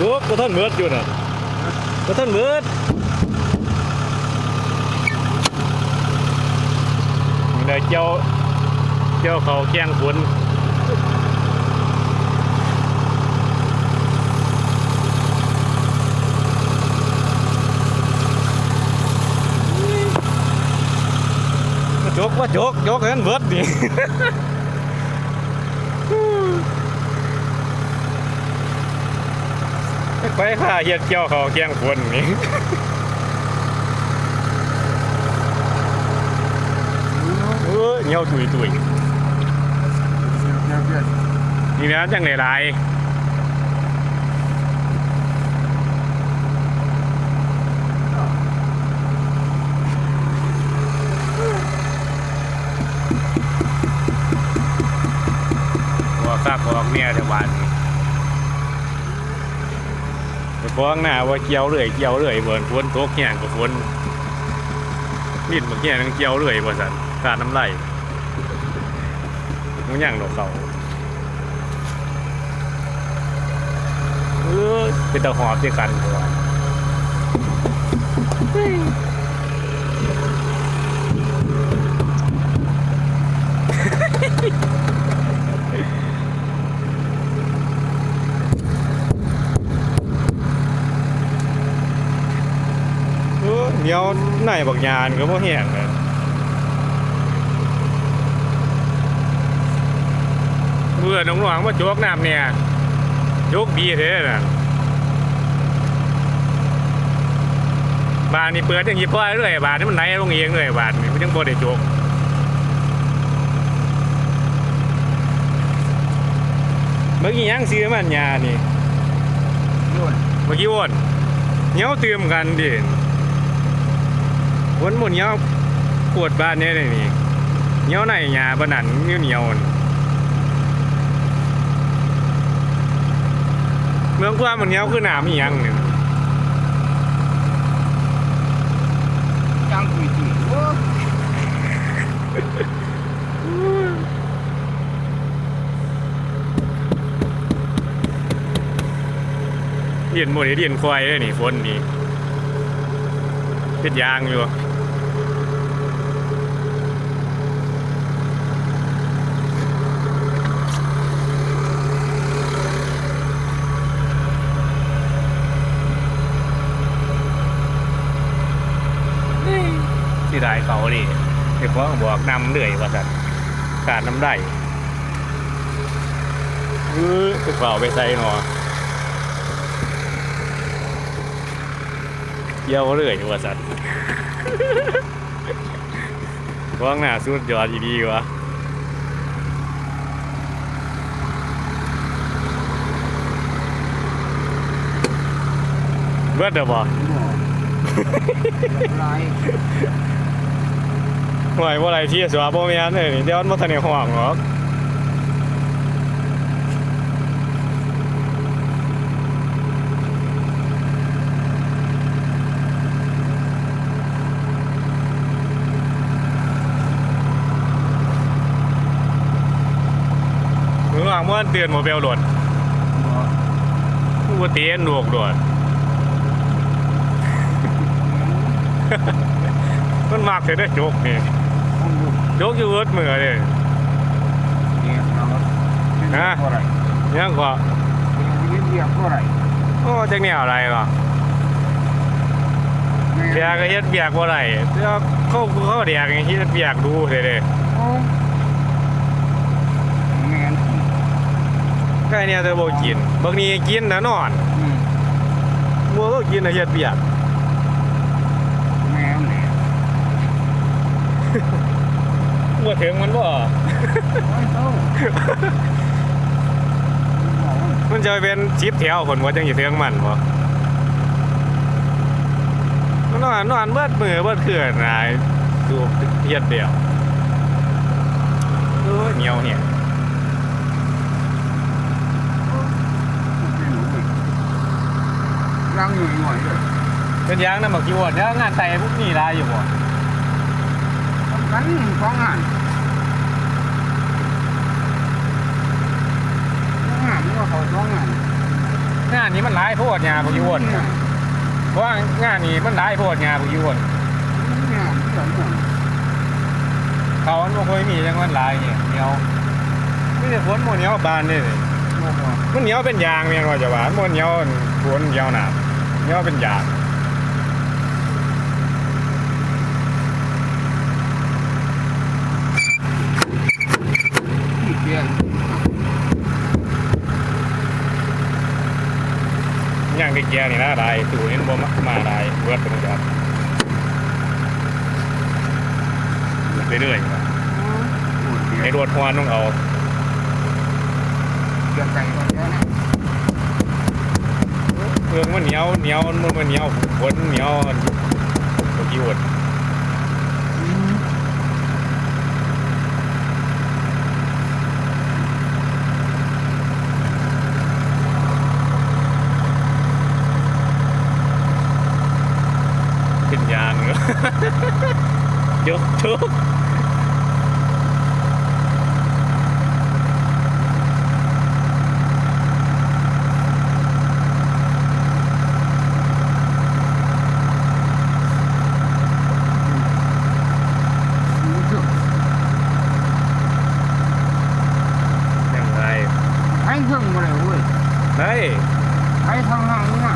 โอ้ก็ท่านเมิดอยู่น่ะก็ท่านเมิดนี่ได้เจ้าเจ้าเขาแกงขวนจกว่าจกจกให้มันเบิดนี่ ไปข่าเฮ็ดเกี่ยวเขาแกงขวนนี่เออเหี่ยวตุยตุยนี่นะจังหลายๆว่าคักบอกเมียแต่วันนี้ไป ฟ้องหน้าว่าเกี่ยวเรื่อยเกี่ยวเรื่อยเบิ่นฝนตกแห้งก็ฝนลิ้นมันแห้งเกี่ยวเรื่อยบ่สันการน้ำไหลมันย่างดอกเขาเออเป็นตะหอบด้วยกันตัว เออเหนียวไหนบักยานก็บ่แห้งเลยเมื่อน้องหลวงมาโจกน้ำเนี่ยโจกดีเท่น่ะบานนี่เปิดอย่างนี้พ่อเรื่อยบานนี่มันไหลลงเองเลยบานนี่มันยังบ่ได้โจกเมื่อกี้ยังซื้อมันยานี่เมื่อกี้วนเหนียวเติมกันดิ วนหมุนเหนียปวดบ้านเนี่ยเลยนี่เหนียไหนหยาบนันเหนียวเหนียวเมืองกว้ามันเหนียคือหนามอีหยังเนี่ยยังคุยจีเดียนหมดเดียนควายเลยนี่ฝนนี่เป็นยางอยู่ที่ได้ เขาดิเด็กพ่อบอกนำเรื่อยว่าสันการน้ำได้เออไปเปล่าไปใส่หนอเกี่ยวเรื่อยว่าสัตว์ว่างหน้าสุดยอดดีวะเบิดเด้อบ่ไร ห่วยบ่ไรที่สวาบ่แม่นเด้อนี่เดี๋ยวมันบ่ทันได้ห่วงหรอกมึงหวังว่าเตือนโมเบลโหลดกูว่าเตียนหนวกโหลดมันมากเลยได้โจกนี่ ต้องดูโจกอยู่เวิร์ดมือเลยเนี่ยเราฮะเท่าไหร่ยังก็เรียนเรียนเท่าไหร่โอ้จักแนวอะไรก็เบียกก็เฮ็ดเบียกบ่ได้เดี๋ยวเขาเขาเดียกเฮ็ดเบียกดูเด้เด้โอ้แมนใกล้เนี่ยเธอบ่กินบางนี้กินนะนอนอืมมัวก็กินน่ะเฮ็ดเบียกแมนเนี่ย บ่ถึงมันบ่โอ้ยเท่ามันจะเป็นชิปแถวคนว่าจังสิถึงมันบ่มันนอนนอนเบิดมือเบิดคืนน่ะดูเฮ็ดเดียวโอ้ยเหนียวเนี่ยรังอยู่หน่อยเลยเป็นยางน้ำบักกี่วดแล้วงานไต่พวกนี้ได้อยู่บ่ทำ กันสองงานสองงานนี่ว่าเขาสองงานงานนี้มันหลายโพดยาบ่อยู่วนเนี่ยเพราะว่างานนี้มันหลายโพดยาบ่อยู่วนเนี่ยเดี๋ยวเนี่ยเขามันบ่ค่อยมีจังมันหลายเนี่ยเหนียวมีแต่ฝนบ่เหนียวบานนี่เลยโอ้โหมันเหนียวเป็นยางแม่นว่าจะว่ามันบ่เหนียวฝนเหนียวหนาเหนียวเป็นยาง กียจย่างแก่ๆนี่นะได้ตู่นี่บ่มามาได้เบิดเป็นจังไปเรื่อยๆว่ะเกียไอ้จรวดฮวนต้องเอาเกียจใจก่อนเดี๋ยวนะเครื่องมันเหนียวเหนียวมันมันเหนียวฝนเหนียวบ่กี่วน เป็น ยา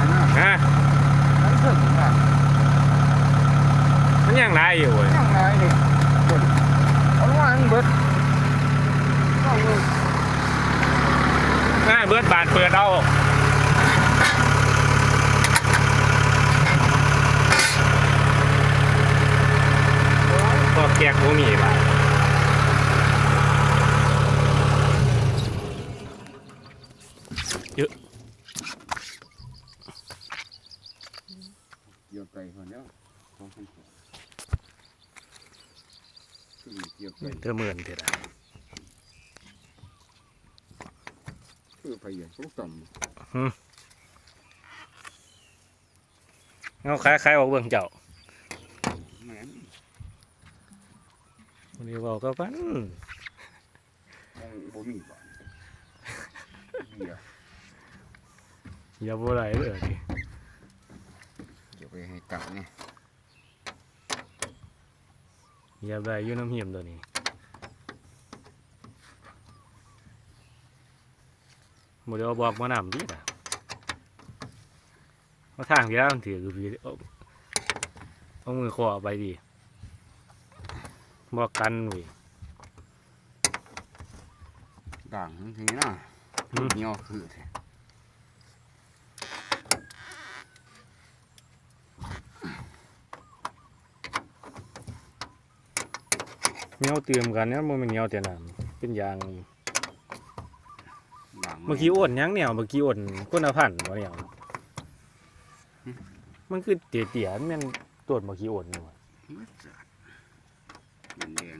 งเหรอยก มันยังไรอยู่เว้ยยังไงดิคนเอาว่าอันเบิดต้องเลยง่ายเบิดบาทเปิดเอาก็แกกบ่มีบาทเยอะ เกี่ยวไก่คนเดียวของคนเดียวคือ เกี่ยวไก่เธอเหมือนเถอะนะคือไปอย่างต้องต่ำเอาคล้ายคล้ายๆออกเบื้องเจ้าแม่นวันนี้บอกก็ฟันยังบ่มีบ้านเบียร์อย่าบ่ไรเลยดิเดี๋ยวไปให้ตังเนี่ย อย่าไรอยู่น้ำเหี่ยมตัวนี้หมดเดี๋ยวบอกมานำดิล่ะเอาทางที่แล้วมันถือคือพี่เอาเอามือขวาไปดิบอกกันเว้ยด่างทั้งทีนะอืมเหนียวคือ เหนียวเติมกันเนี่ยมันเป็นเหนียวแต่น้ำเป็นยางด่างเมื่อกี้อ้วนยังเนี่ยเมื่อกี้อ้วนคนละพันวะเนี่ยมันคือเตี๋ยๆมันเป็นตัวเมื่อกี้อ้วนนี่วะ มันจัดมันแดง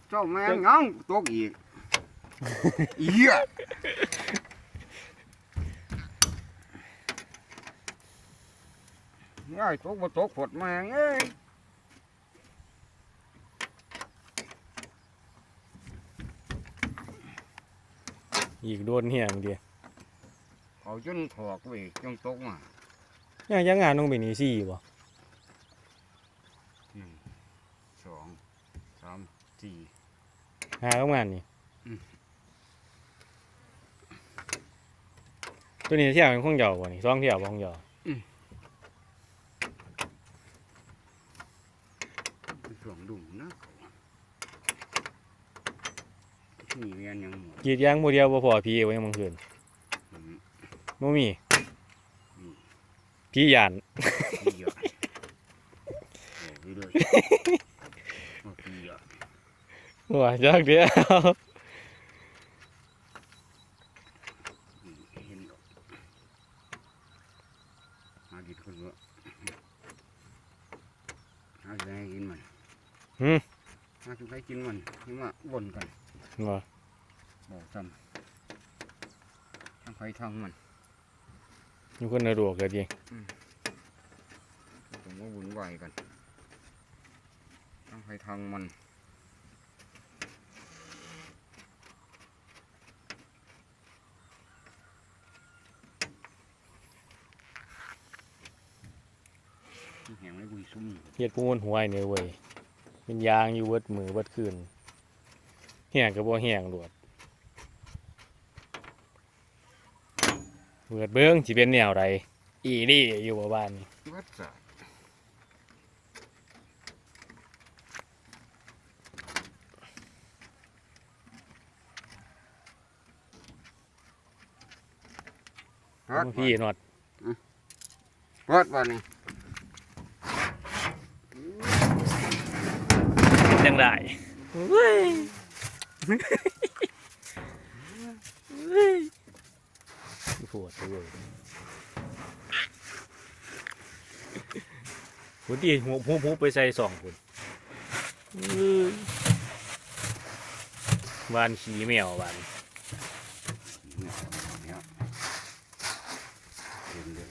เจ้าแม่งยังตกอีกอีเหี้ยยายตกบ่ตกผดแม่งเอ้ยอีกโดนเหี่ยงเดียวเอาจนถอกเว้ยจงตกมายังยังงานต้องเป็นอีซี่บ่หนึ่งสองสามสี่ หาต้องงานนี่อืมตัวนี้เที่ยวเป็นของเหยาบ่นี่สองเที่ยวบ่ของเหยาสองดุ่มนะนี่เรียนยังหมดกรีดยางโมเดียวบ่พอพี่ไว้ยังมึงคืนอืมบ่มีอืมพี่ยานพี่ยอดโอ้พี่เลยโอ้พี่ยอด ว่าจักเดียวอืมเห็นดอกหากินคนเยอะหาจะให้กินมันหืมหาจะให้กินมันนี่มาวนกันบ่บอกจำทั้งใครทั้งมันมีคนสะดวกเลยดิผมว่าวุ่นวายกันต้องไปทางมัน แหงไม่บุยซุ่มเฮ็ดปูนหวยเนี่ยเว้ยเป็นยางอยู่เบิดมือเบิดคืนแห้งก็บ่แห้งโลดเปิดเบิ่งสิเป็นแนวใดอีนี่อยู่บ่บ้านนี่วัดสะวัดพี่นอดวัดวันนี้ จังได้เว้ยเว้ยปวดเลยคุณที่หัวหูหูไปใส่สองคุณวานขี่แมววานเนี่ยเห็นเลย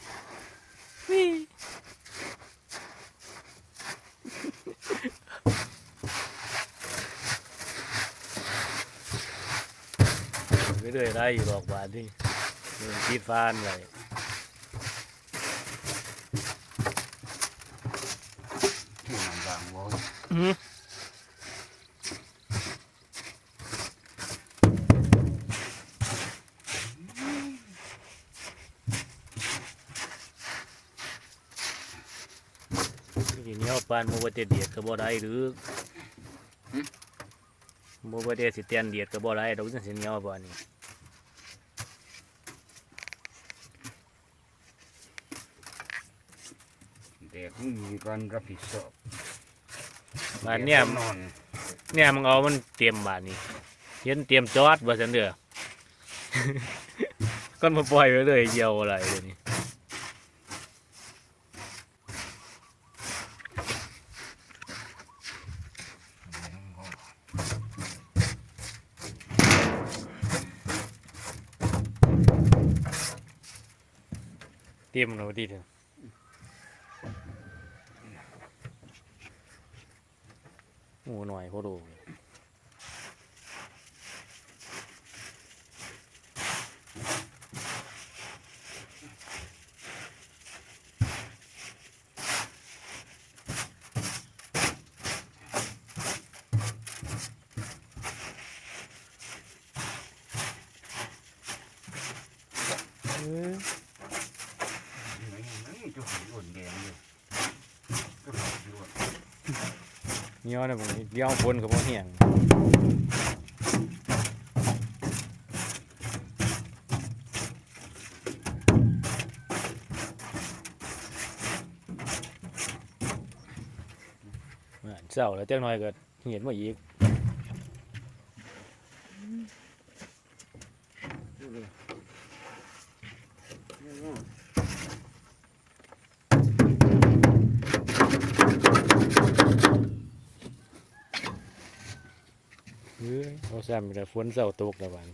เรื่อยได้อยู่หรอกวานที่มันคิดฟานเลยที่มันบางวอทีนี้เอาปานโมบเตเดียดก็บ่ได้หรือโมบเตสิเตียนเดียดก็บ่ได้ดอกจังสิเหนียวบ่นี่ แต่คงมีการรับผิดชอบบ้านเนี่ยนอนเนี่ยมึงเอามันเตรียมบานนี้เห็นเตรียมจอดบ่ซั่นเด้อ ก้อนมาปล่อยไว้เลยเดียวอะไรเลยวนี่เตรียมเอาดีเถอะ โอ้หน่อยพอดูเอ้ย จะหัวแดงเลยก็หออยู่ เนียนะผมเลี้ยวฝนกับพ่เหี่ยงเจ้าแล้วเจ้าน้อยก็เห็นมาอีกเฮ้ยเอา ซ้ำแต่ฝนเศร้าตกแล้ววัน